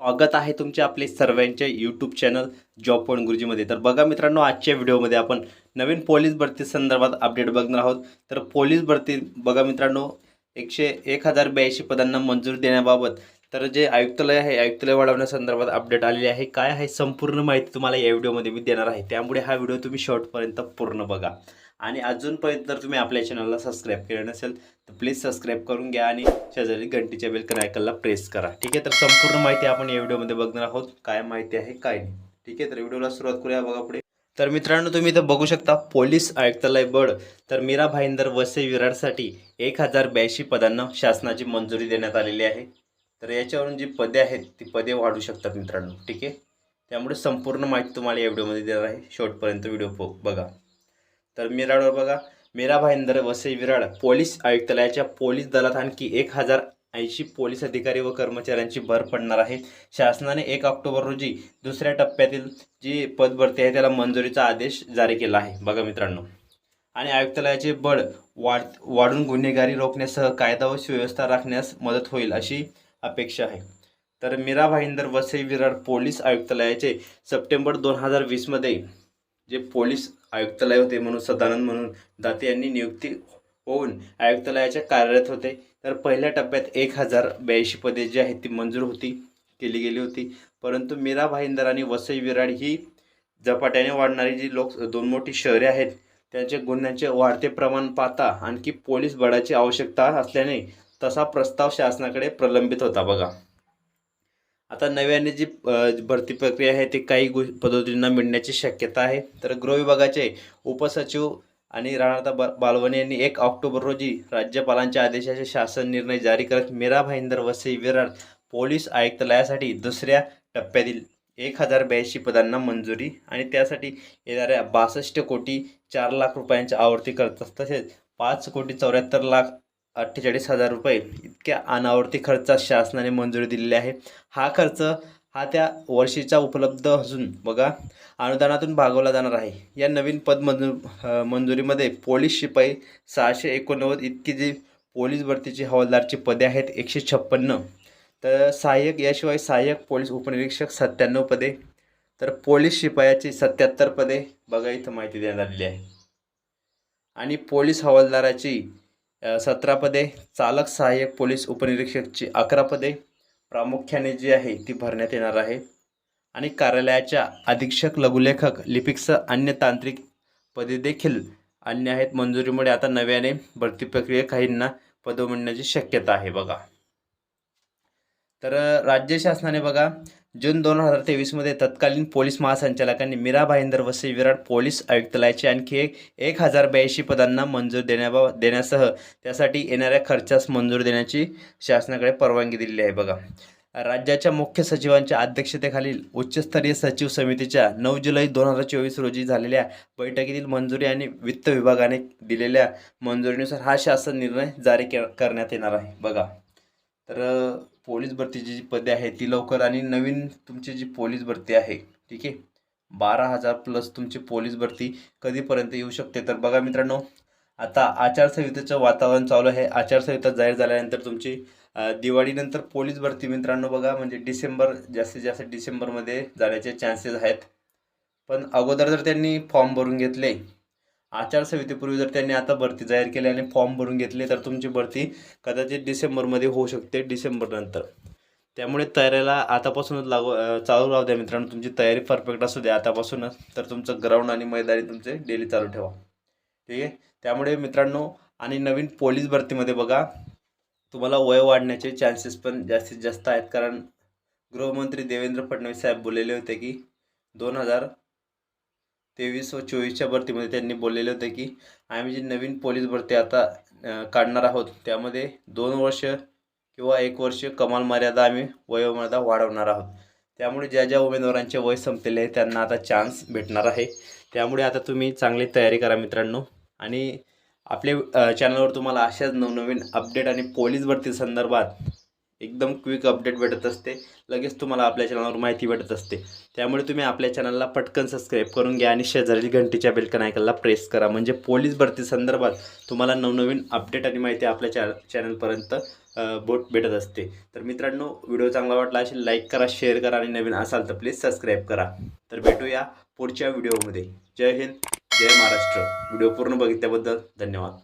स्वागत आहे तुमचे आपले सर्वांचे यूट्यूब चॅनल जॉब पॉईंट गुरुजीमध्ये तर बघा मित्रांनो आजच्या व्हिडिओमध्ये आपण नवीन पोलीस भरती संदर्भात अपडेट बघणार आहोत. तर पोलीस भरती बघा मित्रांनो एकशे एक हजार ब्याऐंशी पदांना मंजुरी देण्याबाबत तर जे आयुक्तालय आहे आयुक्तालय वाढवण्यासंदर्भात अपडेट आलेली आहे. काय आहे संपूर्ण माहिती तुम्हाला या व्हिडिओमध्ये मी देणार आहे. त्यामुळे हा व्हिडिओ तुम्ही शॉर्टपर्यंत पूर्ण बघा. आणि अजूनपर्यंत जर तुम्ही आपल्या चॅनलला सबस्क्राईब केलं नसेल तर प्लीज सबस्क्राईब करून घ्या आणि शेजारी घंटीच्या बेलकन आयकनला प्रेस करा. ठीक आहे? तर संपूर्ण माहिती आपण या व्हिडिओमध्ये बघणार आहोत. काय माहिती आहे काय नाही. ठीक आहे? तर व्हिडिओला सुरुवात करूया बघा पुढे. तर मित्रांनो तुम्ही इथं बघू शकता पोलीस आयुक्तालय बड तर मीरा भाईंदर वसे विरारसाठी एक हजार ब्याऐंशी पदांना शासनाची मंजुरी देण्यात आलेली आहे. तर याच्यावरून जी पदे आहेत ती पदे वाढू शकतात मित्रांनो. ठीक आहे? त्यामुळे संपूर्ण माहिती तुम्हाला या व्हिडिओमध्ये देणार आहे. शेवटपर्यंत व्हिडिओ प- बघा. तर मिराडवर बघा. मीरा भाईंदर वसई विराड पोलीस आयुक्तालयाच्या पोलीस दलात आणखी एक हजार ऐंशी पोलीस अधिकारी व कर्मचाऱ्यांची भर पडणार आहे. शासनाने एक ऑक्टोबर रोजी दुसऱ्या टप्प्यातील जी पदभरती आहे त्याला मंजुरीचा आदेश जारी केला आहे. बघा मित्रांनो. आणि आयुक्तालयाचे बळ वाढ वाढून गुन्हेगारी रोखण्यासह कायदा व सुव्यवस्था राखण्यास मदत होईल अशी अपेक्षा आहे. तर मीरा भाईंदर वसई विरार पोलीस आयुक्तालयाचे सप्टेंबर दोन हजार वीसमध्ये जे पोलीस आयुक्तालय होते म्हणून सदानंद म्हणून दाते यांनी नियुक्ती होऊन आयुक्तालयाच्या कार्यरत होते. तर पहिल्या टप्प्यात एक हजार ब्याऐंशी पदे जी आहेत ती मंजूर होती केली गेली होती. परंतु मीरा भाईंदर आणि वसई विराड ही झपाट्याने वाढणारी जी लोक दोन मोठी शहरे आहेत त्यांच्या गुन्ह्यांचे वाढते प्रमाण पाहता आणखी पोलीस बळाची आवश्यकता असल्याने तसा प्रस्ताव शासनाकडे प्रलंबित होता बघा. आता नव्याने जी भरती प्रक्रिया आहे ती काही गो पद्धतींना मिळण्याची शक्यता आहे. तर गृह विभागाचे उपसचिव आणि राणादा बा बालवणे यांनी एक ऑक्टोबर रोजी राज्यपालांच्या आदेशाचे शासन निर्णय जारी करत मीरा भाईंदर वसई विरार पोलीस आयुक्तालयासाठी दुसऱ्या टप्प्यातील एक हजार ब्याऐंशी पदांना मंजुरी आणि त्यासाठी येणाऱ्या बासष्ट कोटी चार लाख रुपयांच्या आवर्ती खर्च तसेच पाच कोटी चौऱ्याहत्तर लाख अठ्ठेचाळीस हजार रुपये इतक्या अनावर्ती खर्चास शासनाने मंजुरी दिलेली आहे. हा खर्च हा त्या वर्षीचा उपलब्ध असून बघा अनुदानातून भागवला जाणार आहे. या नवीन पद मंजू मंजुरीमध्ये पोलीस शिपाई सहाशे एकोणनव्वद इतकी जी पोलीस भरतीची हवालदारची पदे आहेत एकशे छप्पन्न. तर सहाय्यक याशिवाय सहाय्यक पोलीस उपनिरीक्षक सत्त्याण्णव पदे तर पोलीस शिपायाची सत्याहत्तर पदे. बघा इथं माहिती देण्यात आलेली आहे. आणि पोलीस हवालदाराची सतरा पदे. चालक सहाय्यक पोलीस उपनिरीक्षकची अकरा पदे. प्रामुख्याने जी आहे ती भरण्यात येणार आहे. आणि कार्यालयाच्या अधीक्षक लघुलेखक लिपिकसह अन्य तांत्रिक पदे देखील अन्य आहेत. मंजुरीमुळे आता नव्याने भरती प्रक्रिया काहींना पदं मिळण्याची शक्यता आहे बघा. तर राज्य शासनाने बघा जून दोन हजार तेवीसमध्ये तत्कालीन पोलीस महासंचालकांनी मीरा भाईंदर वसे विराट पोलीस आयुक्तालयाचे आणखी एक एक हजार ब्याऐंशी पदांना मंजूर देण्याबाबत देण्यासह त्यासाठी येणाऱ्या खर्चास मंजूर देण्याची शासनाकडे परवानगी दिलेली आहे. बघा राज्याच्या मुख्य सचिवांच्या अध्यक्षतेखालील उच्चस्तरीय सचिव समितीच्या नऊ जुलै दोन हजार चोवीस रोजी झालेल्या बैठकीतील मंजुरी आणि वित्त विभागाने दिलेल्या मंजुरीनुसार हा शासन निर्णय जारी के करण्यात येणार आहे. बघा तर पोलीस भरतीची जी पदे आहे ती लवकर आणि नवीन तुमची जी पोलीस भरती आहे ठीक आहे? बारा हजार प्लस तुमची पोलीस भरती कधीपर्यंत येऊ शकते? तर बघा मित्रांनो आता आचारसंहितेचं वातावरण चालू आहे. आचारसंहिता जाहीर झाल्यानंतर तुमची दिवाळीनंतर पोलीस भरती मित्रांनो बघा. म्हणजे डिसेंबर जास्तीत जास्त डिसेंबरमध्ये जाण्याचे चान्सेस आहेत. पण अगोदर जर त्यांनी फॉर्म भरून घेतले आचारसंहितेपूर्वी जर त्यांनी आता भरती जाहीर केली आणि फॉर्म भरून घेतले तर तुमची भरती कदाचित डिसेंबरमध्ये होऊ शकते डिसेंबरनंतर त्यामुळे तयारीला आतापासूनच लागू चालू राहू द्या मित्रांनो. तुमची तयारी परफेक्ट असू द्या आतापासूनच. तर तुमचं ग्राउंड आणि मैदानी तुमचे डेली चालू ठेवा. ठीक आहे? त्यामुळे मित्रांनो आणि नवीन पोलीस भरतीमध्ये बघा तुम्हाला वय वाढण्याचे चान्सेस पण जास्तीत जास्त आहेत. कारण गृहमंत्री देवेंद्र फडणवीस साहेब बोललेले होते की दोन हजार तेवीस व चोवीसच्या भरतीमध्ये त्यांनी बोललेले होते की आम्ही जी नवीन पोलीस भरती आता काढणार आहोत त्यामध्ये दोन वर्ष किंवा एक वर्ष कमाल मर्यादा आम्ही वयोमर्यादा वाढवणार आहोत. त्यामुळे ज्या ज्या उमेदवारांचे वय संपलेले आहे त्यांना आता चान्स भेटणार आहे. त्यामुळे आता तुम्ही चांगली तयारी करा मित्रांनो. आणि आपले चॅनलवर तुम्हाला अशाच नवनवीन अपडेट आणि पोलीस भरती संदर्भात एकदम क्विक अपडेट भेटत असते. लगेच तुम्हाला आपल्या चॅनलवर माहिती भेटत असते. त्यामुळे तुम्ही आपल्या चॅनलला पटकन सबस्क्राईब करून घ्या आणि शेजारी घंटीच्या बेलकन ऐकायला प्रेस करा. म्हणजे पोलीस भरती संदर्भात तुम्हाला नवनवीन अपडेट आणि माहिती आपल्या चॅ चॅनलपर्यंत बोट भेटत असते. तर मित्रांनो व्हिडिओ चांगला वाटला असेल लाईक करा शेअर करा आणि नवीन असाल तर प्लीज सबस्क्राईब करा. तर भेटूया पुढच्या व्हिडिओमध्ये जय हिंद जय महाराष्ट्र. व्हिडिओ पूर्ण बघितल्याबद्दल धन्यवाद.